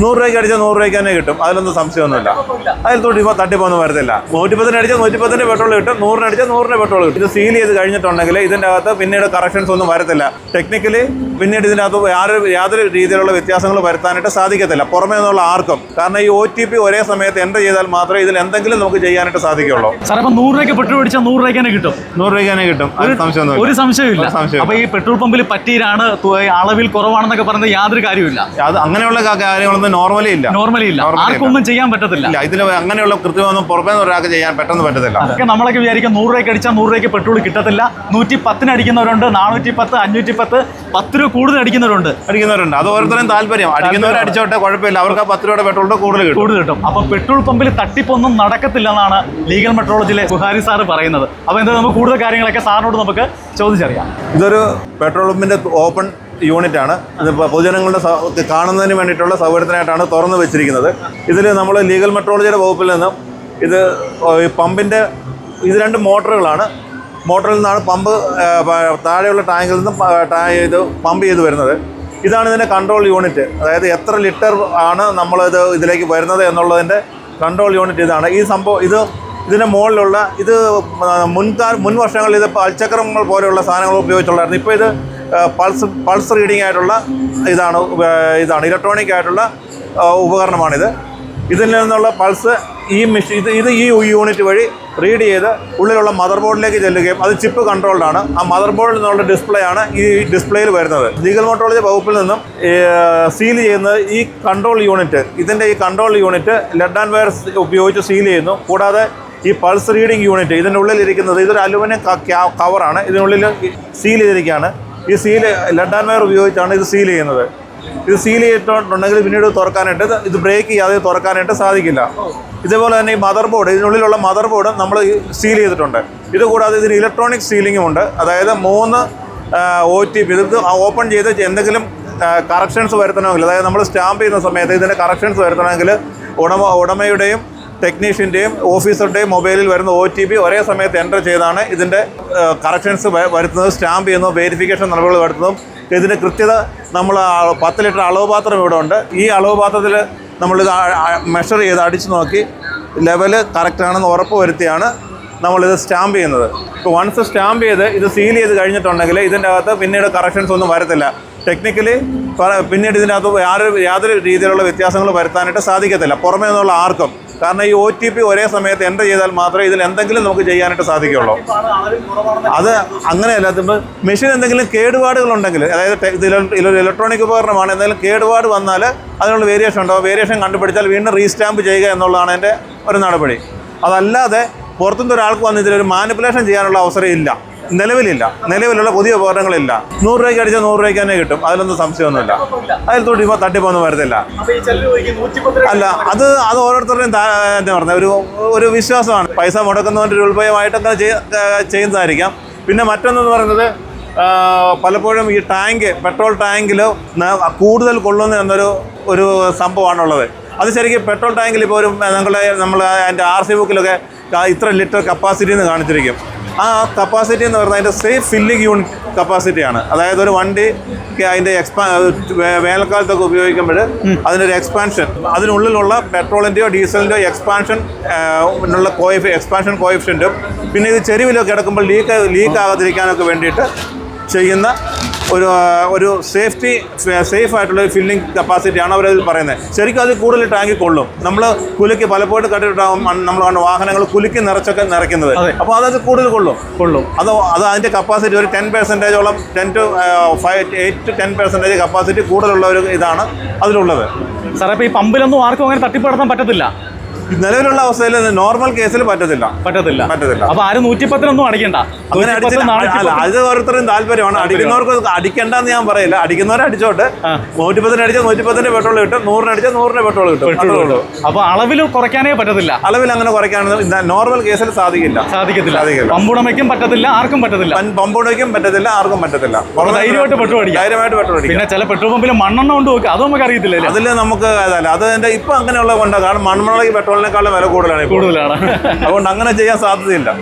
നൂറ് രൂപയ്ക്ക് അടിച്ചാൽ നൂറ് രൂപയ്ക്ക് തന്നെ കിട്ടും. അതിലൊന്നും സംശയമൊന്നുമില്ല. അതിൽ തൊട്ടിപ്പോൾ തട്ടിപ്പൊന്നും വരത്തില്ല. നൂറ്റിപ്പത്തിന് അടിച്ചാൽ നൂറ്റിപ്പത്തിന്റെ പെട്രോൾ കിട്ടും. നൂറിന് അടിച്ചാൽ നൂറിന് പെട്രോൾ കിട്ടും. ഇത് സീൽ ചെയ്ത് കഴിഞ്ഞിട്ടുണ്ടെങ്കിൽ ഇതിന്റെ അകത്ത് പിന്നീട് കറക്ഷൻസ് ഒന്നും വരത്തില്ല. ടെക്നിക്കലി പിന്നീട് ഇതിനകത്ത് യാതൊരു യാതൊരു രീതിയിലുള്ള വ്യത്യാസങ്ങൾ വരുത്താനായിട്ട് സാധിക്കത്തില്ല. പുറമേ നിന്നുള്ള ആർക്കും. കാരണം ഈ ഒ ടി പി ഒരേ സമയത്ത് എന്റർ ചെയ്താൽ മാത്രമേ ഇതിൽ എന്തെങ്കിലും നമുക്ക് ചെയ്യാനായിട്ട് സാധിക്കുള്ളൂ സാർ അപ്പൊ നൂറ് രൂപയ്ക്ക് പെട്രോൾ അടിച്ചാൽ നൂറ് രൂപയ്ക്ക് തന്നെ കിട്ടും. നൂറ് രൂപയ്ക്ക് തന്നെ കിട്ടും. ഒരു സംശയമില്ല അപ്പൊ ഈ പെട്രോൾ പമ്പിൽ പറ്റിയിലാണ് അളവിൽ കുറവാണെന്നൊക്കെ പറയുന്നത് യാതൊരു കാര്യമില്ല അത് അങ്ങനെയുള്ള കാ- നോർമലി ഇല്ല. നോർമലി ഇല്ല. Normally ആർക്കൊന്നും ചെയ്യാൻ പറ്റത്തില്ല. ഇല്ല ഇതിൽ അങ്ങനെയുള്ള കൃത്യമൊന്നും പുറമേ നിന്ന് ഒരാൾക്ക് ചെയ്യാൻ പെട്ടെന്ന് പറ്റത്തില്ല. അതൊക്കെ നമ്മളൊക്കെ വിചാരിക്കും നൂറ് രൂപയ്ക്ക് അടിച്ചാൽ നൂറ് രൂപയ്ക്ക് പെട്രോൾ കിട്ടത്തില്ല. നൂറ്റി പത്തിന് അടിക്കുന്നവരുണ്ട് നാനൂറ്റി പത്ത് അഞ്ഞൂറ്റി പത്ത് പത്ത് രൂപ കൂടുതൽ അടിക്കുന്നവരുണ്ട്. അടിക്കുന്നവരുണ്ട്. അത് ഓരോരുത്തരും താല്പര്യം. അടിക്കുന്നവർ അടിച്ചോട്ടെ കുഴപ്പമില്ല. അവർക്ക് ആ പത്ത് രൂപയുടെ പെട്രോളിന്റെ കൂടുതൽ കിട്ടും. കൂടുതൽ കിട്ടും. അപ്പൊ പെട്രോൾ പമ്പിൽ തട്ടിപ്പൊന്നും നടക്കത്തില്ല എന്നാണ് ലീഗൽ മെട്രോളജിയിലെ ബുഹാരി സാറ് പറയുന്നത്. അപ്പൊ എന്താ നമുക്ക് കൂടുതൽ കാര്യങ്ങളൊക്കെ സാറിനോട് നമുക്ക് ചോദിച്ചറിയാം. ഇതൊരു പെട്രോൾ പമ്പിന്റെ ഓപ്പൺ യൂണിറ്റ് ആണ് ഇത് പൊതുജനങ്ങളുടെ കാണുന്നതിന് വേണ്ടിയിട്ടുള്ള സൗകര്യത്തിനായിട്ടാണ് തുറന്നു വെച്ചിരിക്കുന്നത്. ഇതിൽ നമ്മൾ ലീഗൽ മെട്രോളജിയുടെ വകുപ്പിൽ നിന്നും ഇത് ഈ പമ്പിന്റെ ഇത് രണ്ട് മോട്ടറുകളാണ്. മോട്ടറിൽ നിന്നാണ് പമ്പ് താഴെയുള്ള ടാങ്കിൽ നിന്നും ഇത് പമ്പ് ചെയ്ത് വരുന്നത്. ഇതാണ് ഇതിന്റെ കൺട്രോൾ യൂണിറ്റ്. അതായത് എത്ര ലിറ്റർ ആണ് നമ്മളിത് ഇതിലേക്ക് വരുന്നത് എന്നുള്ളതിന്റെ കൺട്രോൾ യൂണിറ്റ് ഇതാണ്. ഈ സംഭവം ഇത് ഇതിന്റെ മുകളിലുള്ള ഇത് മുൻകാല മുൻ വർഷങ്ങളിൽ ഇത് അൽച്ചക്രങ്ങൾ പോലെയുള്ള സാധനങ്ങൾ ഉപയോഗിച്ചുള്ളായിരുന്നു ഇപ്പോൾ ഇത് പൾസ് പൾസ് റീഡിംഗ് ആയിട്ടുള്ള ഇതാണ് ഇതാണ് ഇലക്ട്രോണിക് ആയിട്ടുള്ള ഉപകരണമാണിത്. ഇതിൽ നിന്നുള്ള പൾസ് ഈ മെഷീൻ ഇത് ഇത് ഈ യൂണിറ്റ് വഴി റീഡ് ചെയ്ത് ഉള്ളിലുള്ള മദർ ബോർഡിലേക്ക് ചെല്ലുകയും അത് ചിപ്പ് കൺട്രോൾഡ് ആണ്. ആ മദർ ബോർഡിൽ നിന്നുള്ള ഡിസ്പ്ലേ ആണ് ഈ ഡിസ്പ്ലേയിൽ വരുന്നത്. ലീഗൽ മോട്ടോളജി വകുപ്പിൽ നിന്നും സീൽ ചെയ്യുന്നത് ഈ കൺട്രോൾ യൂണിറ്റ് ഇതിന്റെ ഈ control unit lead and wire ഉപയോഗിച്ച് സീൽ ചെയ്യുന്നു. കൂടാതെ ഈ പൾസ് റീഡിംഗ് യൂണിറ്റ് ഇതിന്റെ ഉള്ളിൽ ഇരിക്കുന്നത് ഇതൊരു അലുമിനിയം കവറാണ് ഇതിനുള്ളിൽ സീൽ ചെയ്തിരിക്കുകയാണ്. ഈ സീൽ ലെഡ് വയർ ഉപയോഗിച്ചാണ് ഇത് സീൽ ചെയ്യുന്നത്. ഇത് സീൽ ചെയ്തിട്ടുണ്ടെങ്കിൽ പിന്നീട് തുറക്കാനായിട്ട് ഇത് ഇത് ബ്രേക്ക് ചെയ്യാതെ തുറക്കാനായിട്ട് സാധിക്കില്ല. ഇതേപോലെ തന്നെ ഈ മദർ ബോർഡ് ഇതിനുള്ളിലുള്ള മദർ ബോർഡ് നമ്മൾ സീൽ ചെയ്തിട്ടുണ്ട്. ഇത് കൂടാതെ ഇതിന് ഇലക്ട്രോണിക് സീലിംഗും ഉണ്ട്. അതായത് മൂന്ന് ഒ ടി പി ഇത് ഓപ്പൺ ചെയ്ത് എന്തെങ്കിലും കറക്ഷൻസ് വരുത്തണമെങ്കിൽ അതായത് നമ്മൾ സ്റ്റാമ്പ് ചെയ്യുന്ന സമയത്ത് ഇതിന്റെ കറക്ഷൻസ് വരുത്തണമെങ്കിൽ ഉടമ ഉടമയുടെയും ടെക്നീഷ്യന്റെയും ഓഫീസറുടെയും മൊബൈലിൽ വരുന്ന ഒ ടി പി ഒരേ സമയത്ത് എന്റർ ചെയ്താണ്. ഇതിന്റെ കറക്ഷൻസ് വരുത്തുന്നത് സ്റ്റാമ്പ് ചെയ്യുന്നതും വെരിഫിക്കേഷൻ നടപടികൾ വരുത്തുന്നതും ഇതിന്റെ കൃത്യത നമ്മൾ പത്ത് ലിറ്റർ അളവ് പാത്രം ഇവിടെ ഉണ്ട്. ഈ അളവ് പാത്രത്തിൽ നമ്മളിത് മെഷർ ചെയ്ത് അടിച്ചു നോക്കി. ലെവൽ കറക്റ്റാണെന്ന് ഉറപ്പ് വരുത്തിയാണ് നമ്മളിത് സ്റ്റാമ്പ് ചെയ്യുന്നത്. ഇപ്പോൾ വൺസ് സ്റ്റാമ്പ് ചെയ്ത് ഇത് സീൽ ചെയ്ത് കഴിഞ്ഞിട്ടുണ്ടെങ്കിൽ ഇതിന്റെ അകത്ത് പിന്നീട് കറക്ഷൻസ് ഒന്നും വരത്തില്ല. ടെക്നിക്കലി പിന്നീട് ഇതിനകത്ത് യാതൊരു യാതൊരു രീതിയിലുള്ള വ്യത്യാസങ്ങൾ വരുത്താനായിട്ട് സാധിക്കത്തില്ല. പുറമേ നിന്നുള്ള ആർക്കും. കാരണം ഈ ഒ ടി പി ഒരേ സമയത്ത് എന്റർ ചെയ്താൽ മാത്രമേ ഇതിൽ എന്തെങ്കിലും നമുക്ക് ചെയ്യാനായിട്ട് സാധിക്കുകയുള്ളൂ. അത് അങ്ങനെയല്ല മെഷീൻ എന്തെങ്കിലും കേടുപാടുകൾ ഉണ്ടെങ്കിൽ അതായത് ഇത് ഇല- ഇല- ഇലക്ട്രോണിക് ഉപകരണമാണ് എന്തെങ്കിലും കേടുപാട് വന്നാൽ അതിനുള്ള വേരിയേഷൻ ഉണ്ടോ? വേരിയേഷൻ കണ്ടുപിടിച്ചാൽ വീണ്ടും റീസ്റ്റാമ്പ് ചെയ്യുക എന്നുള്ളതാണ് എന്റെ ഒരു നടപടി. അതല്ലാതെ പുറത്തുനിന്ന് ഒരാൾക്ക് വന്ന് ഇതിലൊരു മാനിപ്പുലേഷൻ ചെയ്യാനുള്ള അവസരം ഇല്ല. നിലവിലില്ല. നിലവിലുള്ള പുതിയ ഉപകരണങ്ങളില്ല. നൂറ് രൂപയ്ക്ക് അടിച്ചാൽ നൂറ് രൂപയ്ക്ക് തന്നെ കിട്ടും. അതിലൊന്നും സംശയമൊന്നുമില്ല. അതിൽ തൊട്ട് ഇപ്പോൾ തട്ടിപ്പൊന്നും വരത്തില്ല. അല്ല അത് അത് ഓരോരുത്തരുടെയും എന്താ പറഞ്ഞത്? ഒരു ഒരു വിശ്വാസമാണ്. പൈസ മുടക്കുന്നവന്റെ ഒരു ഉൾഭയമായിട്ടൊക്കെ ചെയ്യുന്നതായിരിക്കാം. പിന്നെ മറ്റൊന്നെന്ന് പറയുന്നത് പലപ്പോഴും ഈ ടാങ്ക് പെട്രോൾ ടാങ്കിൽ കൂടുതൽ കൊള്ളുന്നു എന്നൊരു ഒരു സംഭവമാണുള്ളത്. അത് ശരിക്കും പെട്രോൾ ടാങ്കിൽ ഇപ്പോൾ ഒരു ഞങ്ങളെ നമ്മൾ അതിന്റെ ആർ സി ബുക്കിലൊക്കെ ഇത്ര ലിറ്റർ കപ്പാസിറ്റി എന്ന് കാണിച്ചിരിക്കും. ആ കപ്പാസിറ്റി എന്ന് പറഞ്ഞാൽ അതിന്റെ സേഫ് ഫില്ലിംഗ് യൂണിറ്റ് കപ്പാസിറ്റിയാണ് അതായത് ഒരു വണ്ടി അതിന്റെ എക്സ്പാ വേനൽക്കാലത്തൊക്കെ ഉപയോഗിക്കുമ്പോൾ അതിനൊരു എക്സ്പാൻഷൻ അതിനുള്ളിലുള്ള പെട്രോളിന്റെയോ ഡീസലിന്റെയോ എക്സ്പാൻഷൻ ഉള്ള കോയിഫ് എക്സ്പാൻഷൻ കോയിഫിഷ്യന്റും പിന്നെ ഇത് ചെരുവിലൊക്കെ കിടക്കുമ്പോൾ ലീക്ക് ലീക്ക് ആകാതിരിക്കാനൊക്കെ വേണ്ടിയിട്ട് ചെയ്യുന്ന ഒരു ഒരു സേഫ്റ്റി സേഫ് ആയിട്ടുള്ള ഒരു ഫില്ലിംഗ് കപ്പാസിറ്റിയാണ് അവരതിൽ പറയുന്നത്. ശരിക്കും അത് കൂടുതൽ ടാങ്കിൽ കൊള്ളും. നമ്മൾ കുലുക്കി പലപ്പോഴും കണ്ടിട്ടുണ്ടാകും നമ്മൾ കണ്ട വാഹനങ്ങൾ കുലുക്കി നിറച്ചൊക്കെ നിറയ്ക്കുന്നത്. അപ്പോൾ അതത് കൂടുതൽ കൊള്ളും. കൊള്ളും. അത് അത് അതിന്റെ കപ്പാസിറ്റി ഒരു ten പെർസെന്റേജോളം ten to five eight to ten percentage capacity കൂടുതലുള്ള ഒരു ഇതാണ് അതിലുള്ളത്. സാറേ ഇപ്പോൾ ഈ പമ്പിലൊന്നും ആർക്കും അങ്ങനെ തട്ടിപ്പ് നടത്താൻ പറ്റത്തില്ല. നിലവിലുള്ള അവസ്ഥയിൽ നോർമൽ കേസിൽ പറ്റത്തില്ല. പറ്റത്തില്ല. പറ്റത്തില്ല. അപ്പൊ ആരും നൂറ്റിപ്പത്തിനൊന്നും അടിക്കണ്ട. അങ്ങനെ 110, അടിച്ചിട്ട് അല്ല 410 അത് ഓരോരുത്തരും താല്പര്യമാണ്. അടിക്കുന്നവർക്ക് അടിക്കണ്ടെന്ന് ഞാൻ പറയില്ല. അടിക്കുന്നവരെ അടിച്ചോട്ട്. നൂറ്റിപ്പത്തിന് അടിച്ചാൽ നൂറ്റിപ്പത്തിന്റെ പെട്രോൾ കിട്ടും. നൂറിന് അടിച്ചാൽ നൂറിന് പെട്രോൾ കിട്ടും. പെട്രോൾ. അപ്പൊ അളവിൽ കുറയ്ക്കാനേ പറ്റത്തില്ല. അളവിൽ അങ്ങനെ കുറയ്ക്കാനൊന്നും നോർമൽ കേസിൽ സാധിക്കില്ല. സാധിക്കത്തില്ല. പമ്പുടമയ്ക്കും പറ്റത്തില്ല ആർക്കും പറ്റത്തില്ല. പമ്പുടമയ്ക്കും പറ്റത്തില്ല ആർക്കും പറ്റത്തില്ല. ധൈര്യമായിട്ട് പെട്രോൾ അടിക്കും. ധൈര്യമായിട്ട് പെട്രോൾ അടിക്കും. പിന്നെ ചില പെട്രോൾ പമ്പിൽ മണ്ണെണ്ണ കൊണ്ട് നോക്കുക അതും നമുക്ക് അറിയത്തില്ല അതിൽ നമുക്ക് അതല്ല. അത് ഇപ്പൊ അങ്ങനെയുള്ള കൊണ്ടാണ് കാരണം മൺമുളക് പെട്രോളിനേക്കാളും വില കൂടുതലാണ് കൂടുതലാണ്. അതുകൊണ്ട് അങ്ങനെ ചെയ്യാൻ സാധ്യതയില്ല.